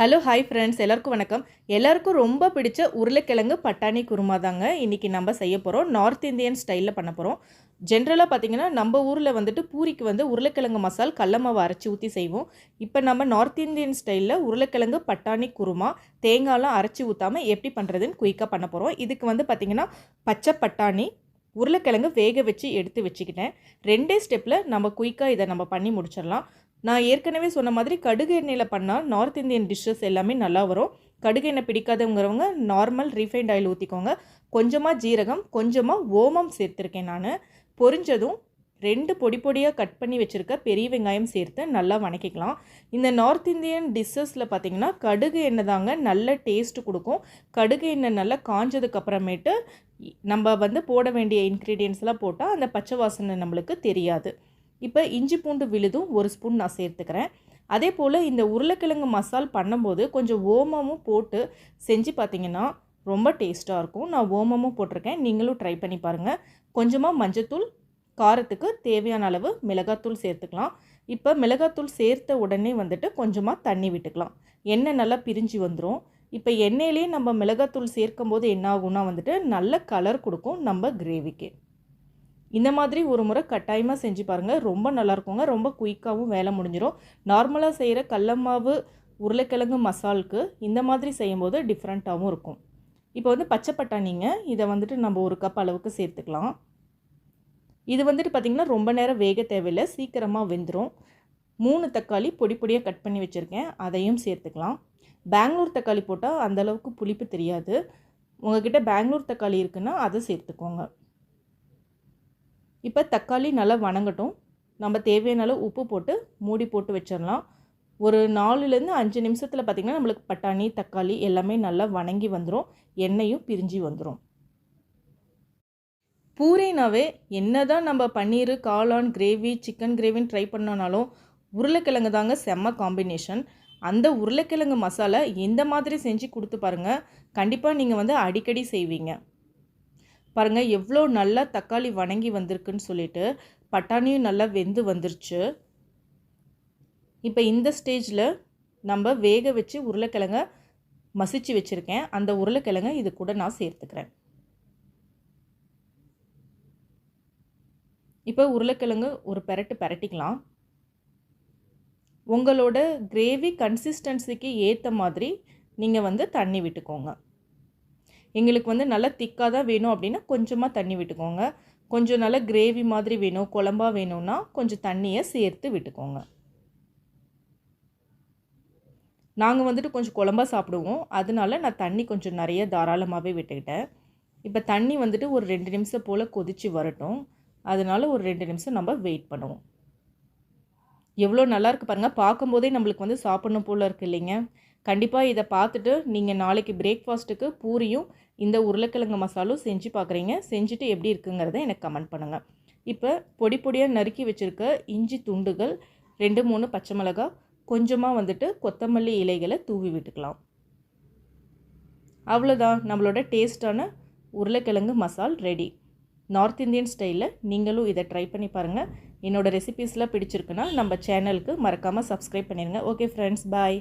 Hello hi friends எல்லாருக்கும் வணக்கம். எல்லாருக்கும் ரொம்ப பிடிச்ச உருளைக்கிழங்கு பட்டாணி குருமா தாங்க இன்றைக்கி நம்ம செய்ய போகிறோம் நார்த் இந்தியன் ஸ்டைலில் பண்ண போகிறோம் ஜென்ரலாக பார்த்தீங்கன்னா நம்ம ஊரில் வந்துட்டு பூரிக்கு வந்து உருளைக்கிழங்கு மசால் கடல அரைச்சி ஊற்றி செய்வோம். இப்போ நம்ம நார்த் இந்தியன் ஸ்டைலில் உருளைக்கிழங்கு பட்டாணி குருமா தேங்காயெலாம் அரைச்சி ஊற்றாமல் எப்படி பண்ணுறதுன்னு குயிக்காக பண்ண போகிறோம் இதுக்கு வந்து பார்த்திங்கன்னா பச்சை பட்டாணி உருளைக்கிழங்கு வேக வச்சு எடுத்து வச்சுக்கிட்டேன். ரெண்டே ஸ்டெப்பில் நம்ம குயிக்காக இதை நம்ம பண்ணி முடிச்சிடலாம். நான் ஏற்கனவே சொன்ன மாதிரி கடுகு எண்ணெயில் பண்ணால் நார்த் இந்தியன் டிஷ்ஷஸ் எல்லாமே நல்லா வரும். கடுகு எண்ணெய் பிடிக்காதவங்கிறவங்க நார்மல் ரீஃபைண்ட் ஆயில் ஊற்றிக்கோங்க கொஞ்சமாக ஜீரகம் கொஞ்சமாக ஓமம் சேர்த்துருக்கேன் நான். பொரிஞ்சதும் ரெண்டு பொடி பொடியாக கட் பண்ணி வச்சுருக்க பெரிய வெங்காயம் சேர்த்து நல்லா வணக்கிக்கலாம். இந்த நார்த் இந்தியன் டிஷ்ஷஸில் பார்த்திங்கன்னா கடுகு எண்ணெய் தாங்க நல்ல டேஸ்ட்டு கொடுக்கும். கடுகு எண்ணெய் நல்லா காஞ்சதுக்கப்புறமேட்டு நம்ம வந்து போட வேண்டிய இன்க்ரீடியன்ஸ்லாம் போட்டால் அந்த பச்சை வாசனை நம்மளுக்கு தெரியாது. இப்போ இஞ்சி பூண்டு விழுதும் ஒரு ஸ்பூன் நான் சேர்த்துக்கிறேன். அதே போல் இந்த உருளைக்கிழங்கு மசால் பண்ணும்போது கொஞ்சம் ஓமமும் போட்டு செஞ்சு பார்த்தீங்கன்னா ரொம்ப டேஸ்ட்டாக இருக்கும். நான் ஓமமும் போட்டிருக்கேன். நீங்களும் ட்ரை பண்ணி பாருங்கள் கொஞ்சமாக மஞ்சத்தூள் காரத்துக்கு தேவையான அளவு மிளகாத்தூள் சேர்த்துக்கலாம். இப்போ மிளகாத்தூள் சேர்த்த உடனே வந்துட்டு கொஞ்சமாக தண்ணி விட்டுக்கலாம். எண்ணெய் நல்லா பிரிஞ்சு வந்துடும் இப்போ எண்ணெயிலே நம்ம மிளகாத்தூள் சேர்க்கும் போது என்ன ஆகும்னா வந்துட்டு நல்ல கலர் கொடுக்கும் நம்ம கிரேவிக்கு இந்த மாதிரி ஒரு முறை கட்டாயமாக செஞ்சு பாருங்கள் ரொம்ப நல்லாயிருக்குங்க ரொம்ப குயிக்காகவும் வேலை முடிஞ்சிடும் நார்மலாக செய்கிற கடலமாவு உருளைக்கிழங்கு மசாலுக்கு இந்த மாதிரி செய்யும்போது டிஃப்ரெண்ட்டாகவும் இருக்கும். இப்போ வந்து பச்சை பட்டாணிங்க. இதை வந்துட்டு நம்ம ஒரு கப் அளவுக்கு சேர்த்துக்கலாம். இது வந்துட்டு பார்த்திங்கன்னா ரொம்ப நேரம் வேக தேவையில்லை. சீக்கிரமாக வெந்துடும் மூணு தக்காளி பொடி பொடியாக கட் பண்ணி வச்சுருக்கேன். அதையும் சேர்த்துக்கலாம். பெங்களூர் தக்காளி போட்டால் அந்தளவுக்கு புளிப்பு தெரியாது. உங்கள்கிட்ட பெங்களூர் தக்காளி இருக்குன்னா அதை சேர்த்துக்கோங்க. இப்போ தக்காளி நல்லா வணங்கட்டும். நம்ம தேவையான அளவு உப்பு போட்டு மூடி போட்டு வச்சிடலாம் ஒரு நாலுலேருந்து அஞ்சு நிமிஷத்தில் பார்த்திங்கன்னா நம்மளுக்கு பட்டாணி தக்காளி எல்லாமே நல்லா வணங்கி வந்துடும் எண்ணெயும் பிரிஞ்சு வந்துடும் பூரினாவே என்ன தான் நம்ம பன்னீர் காளான் கிரேவி சிக்கன் கிரேவின்னு ட்ரை பண்ணோனாலும் உருளைக்கிழங்கு தாங்க செம்ம காம்பினேஷன் அந்த உருளைக்கிழங்கு மசாலா எந்த மாதிரி செஞ்சு கொடுத்து பாருங்கள் கண்டிப்பாக நீங்கள் வந்து அடிக்கடி செய்வீங்க. பாருங்கள் எவ்வளோ நல்லா தக்காளி வணங்கி வந்திருக்குன்னு சொல்லிட்டு பட்டாணியும் நல்லா வெந்து வந்துருச்சு. இப்போ இந்த ஸ்டேஜில் நம்ம வேக வச்சு உருளைக்கிழங்கை மசிச்சு வச்சுருக்கேன். அந்த உருளைக்கிழங்கை இது கூட நான் சேர்த்துக்கிறேன். இப்போ உருளைக்கிழங்கு ஒரு பெரட்டு பெரட்டிக்கலாம். உங்களோட கிரேவி கன்சிஸ்டன்சிக்கு ஏற்ற மாதிரி நீங்கள் வந்து தண்ணி விட்டுக்கோங்க. எங்களுக்கு வந்து நல்லா திக்காக தான் வேணும் அப்படின்னா கொஞ்சமாக தண்ணி விட்டுக்கோங்க. கொஞ்சம் நல்லா கிரேவி மாதிரி வேணும் குழம்பா வேணும்னா கொஞ்சம் தண்ணியை சேர்த்து விட்டுக்கோங்க. நாங்கள் வந்துட்டு கொஞ்சம் குழம்பா சாப்பிடுவோம். அதனால நான் தண்ணி கொஞ்சம் நிறைய தாராளமாகவே விட்டுக்கிட்டேன். இப்போ தண்ணி வந்துட்டு ஒரு ரெண்டு நிமிஷம் போல் கொதித்து வரட்டும். அதனால ஒரு ரெண்டு நிமிஷம் நம்ம வெயிட் பண்ணுவோம். எவ்வளோ நல்லாயிருக்கு பாருங்கள் பார்க்கும்போதே நம்மளுக்கு வந்து சாப்பிட்ணும் போல் இருக்குது இல்லைங்க. கண்டிப்பாக இதை பார்த்துட்டு நீங்கள் நாளைக்கு பிரேக்ஃபாஸ்ட்டுக்கு பூரியும் இந்த உருளைக்கிழங்கு மசாலும் செஞ்சு பார்க்குறீங்க. செஞ்சுட்டு எப்படி இருக்குங்கிறத எனக்கு கமெண்ட் பண்ணுங்கள் இப்போ பொடி பொடியாக நறுக்கி வச்சுருக்க இஞ்சி துண்டுகள் ரெண்டு மூணு பச்சை மிளகா கொஞ்சமாக வந்துட்டு கொத்தமல்லி இலைகளை தூவி விட்டுக்கலாம். அவ்வளோதான் நம்மளோட டேஸ்டான உருளைக்கிழங்கு மசால் ரெடி நார்த் இந்தியன் ஸ்டைலில் நீங்களும் இதை ட்ரை பண்ணி பாருங்கள் என்னோடய ரெசிபீஸ்லாம் பிடிச்சிருக்குன்னா நம்ம சேனலுக்கு மறக்காமல் சப்ஸ்கிரைப் பண்ணிடுங்க ஓகே ஃப்ரெண்ட்ஸ் பாய்